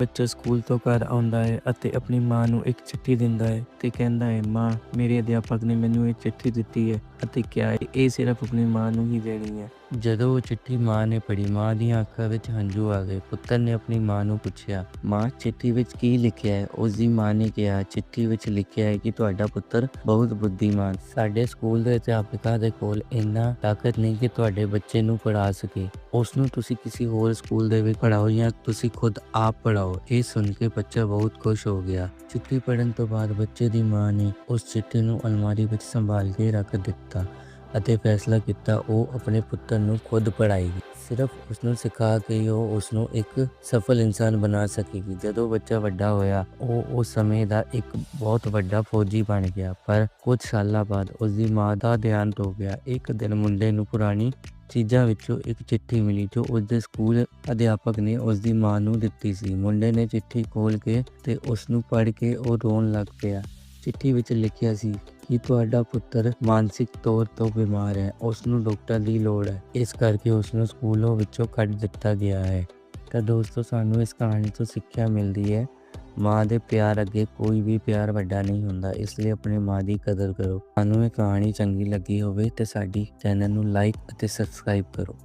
ਬੱਚਾ ਸਕੂਲ ਤੋਂ ਘਰ ਆਉਂਦਾ ਹੈ ਅਤੇ ਆਪਣੀ ਮਾਂ ਨੂੰ ਇੱਕ ਚਿੱਠੀ ਦਿੰਦਾ ਹੈ ਤੇ ਕਹਿੰਦਾ ਹੈ, ਮਾਂ, ਮੇਰੇ ਅਧਿਆਪਕ ਨੇ ਮੈਨੂੰ ਇਹ ਚਿੱਠੀ ਦਿੱਤੀ ਹੈ ਅਤੇ ਕਿਹਾ ਹੈ, ਇਹ ਸਿਰਫ ਆਪਣੀ ਮਾਂ ਨੂੰ ਹੀ ਦੇਣੀ ਹੈ। ਜਦੋਂ ਉਹ ਚਿੱਠੀ ਮਾਂ ਨੇ ਪੜ੍ਹੀ ਮਾਂ ਦੀਆਂ ਅੱਖਾਂ ਵਿੱਚ ਹੰਝੂ ਆ ਗਏ, ਪੁੱਤਰ ਨੇ ਆਪਣੀ ਮਾਂ ਨੂੰ ਪੁੱਛਿਆ, ਮਾਂ, ਚਿੱਠੀ ਵਿੱਚ ਕੀ ਲਿਖਿਆ ਹੈ? ਉਸ ਦੀ ਮਾਂ ਨੇ ਕਿਹਾ, ਚਿੱਠੀ ਵਿੱਚ ਲਿਖਿਆ ਹੈ ਕਿ ਤੁਹਾਡਾ ਪੁੱਤਰ ਬਹੁਤ ਬੁੱਧੀਮਾਨ ਸਾਡੇ ਸਕੂਲ ਦੇ ਅਧਿਆਪਕਾਂ ਦੇ ਕੋਲ ਇੰਨਾ ਤਾਕਤ ਨਹੀਂ ਕਿ ਤੁਹਾਡੇ ਬੱਚੇ ਨੂੰ ਪੜ੍ਹਾ ਸਕੇ। ਉਸ ਨੂੰ ਤੁਸੀਂ ਕਿਸੇ ਹੋਰ ਸਕੂਲ ਦੇ ਵਿੱਚ ਪੜਾਓ ਜਾਂ ਤੁਸੀਂ ਖੁਦ ਆਪ ਪੜਾਓ ਇਹ ਸੁਣ ਕੇ ਬੱਚਾ ਬਹੁਤ ਖੁਸ਼ ਹੋ ਗਿਆ। ਚਿੱਠੀ ਪੜ੍ਹਨ ਤੋਂ ਬਾਅਦ ਬੱਚੇ ਦੀ ਮਾਂ ਨੇ ਉਸ ਚਿੱਠੀ ਨੂੰ ਅਲਮਾਰੀ ਵਿੱਚ ਸੰਭਾਲ ਕੇ ਰੱਖ ਦਿੱਤਾ। ਅਤੇ ਫੈਸਲਾ ਕੀਤਾ, ਉਹ ਆਪਣੇ ਪੁੱਤਰ ਨੂੰ ਖੁਦ ਪੜਾਏਗੀ ਸਿਰਫ ਉਸ ਨੂੰ ਸਿਖਾ ਕੇ ਹੀ ਉਹ ਉਸ ਨੂੰ ਇੱਕ ਸਫਲ ਇਨਸਾਨ ਬਣਾ ਸਕੇਗੀ। ਜਦੋਂ ਬੱਚਾ ਵੱਡਾ ਹੋਇਆ, ਉਹ ਉਸ ਸਮੇਂ ਦਾ ਇੱਕ ਬਹੁਤ ਵੱਡਾ ਫੌਜੀ ਬਣ ਗਿਆ, ਪਰ ਕੁਝ ਸਾਲਾਂ ਬਾਅਦ ਉਸ ਦੀ ਮਾਂ ਦਾ ਦੇਹਾਂਤ ਹੋ ਗਿਆ। ਇੱਕ ਦਿਨ ਮੁੰਡੇ ਨੂੰ ਪੁਰਾਣੀ ਚੀਜ਼ਾਂ ਵਿੱਚੋਂ ਇੱਕ ਚਿੱਠੀ ਮਿਲੀ, ਜੋ ਉਸ ਦੇ ਸਕੂਲ ਅਧਿਆਪਕ ਨੇ ਉਸ ਦੀ ਮਾਂ ਨੂੰ ਦਿੱਤੀ ਸੀ। ਮੁੰਡੇ ਨੇ ਚਿੱਠੀ ਖੋਲ੍ਹ ਕੇ ਤੇ ਉਸ ਨੂੰ ਪੜ੍ਹ ਕੇ ਉਹ ਰੋਣ ਲੱਗ ਪਿਆ। ਚਿੱਠੀ ਵਿੱਚ ਲਿਖਿਆ ਸੀ ਕਿ ਤੁਹਾਡਾ ਪੁੱਤਰ ਮਾਨਸਿਕ ਤੌਰ ਤੋਂ ਬਿਮਾਰ ਹੈ ਉਸ ਨੂੰ ਡਾਕਟਰ ਦੀ ਲੋੜ ਹੈ। ਇਸ ਕਰਕੇ ਉਸ ਨੂੰ ਸਕੂਲੋਂ ਵਿੱਚੋਂ ਕੱਢ ਦਿੱਤਾ ਗਿਆ ਹੈ। ਤਾਂ ਦੋਸਤੋ, ਸਾਨੂੰ ਇਸ ਕਹਾਣੀ ਤੋਂ ਸਿੱਖਿਆ ਮਿਲਦੀ ਹੈ। ਮਾਂ ਦੇ ਪਿਆਰ ਅੱਗੇ ਕੋਈ ਵੀ ਪਿਆਰ ਵੱਡਾ ਨਹੀਂ ਹੁੰਦਾ, ਇਸ ਲਈ ਆਪਣੀ ਮਾਂ ਦੀ ਕਦਰ ਕਰੋ। ਸਾਨੂੰ ਇਹ ਕਹਾਣੀ ਚੰਗੀ ਲੱਗੀ ਹੋਵੇ ਤੇ ਸਾਡੀ ਚੈਨਲ ਨੂੰ ਲਾਈਕ ਅਤੇ ਸਬਸਕ੍ਰਾਈਬ ਕਰੋ।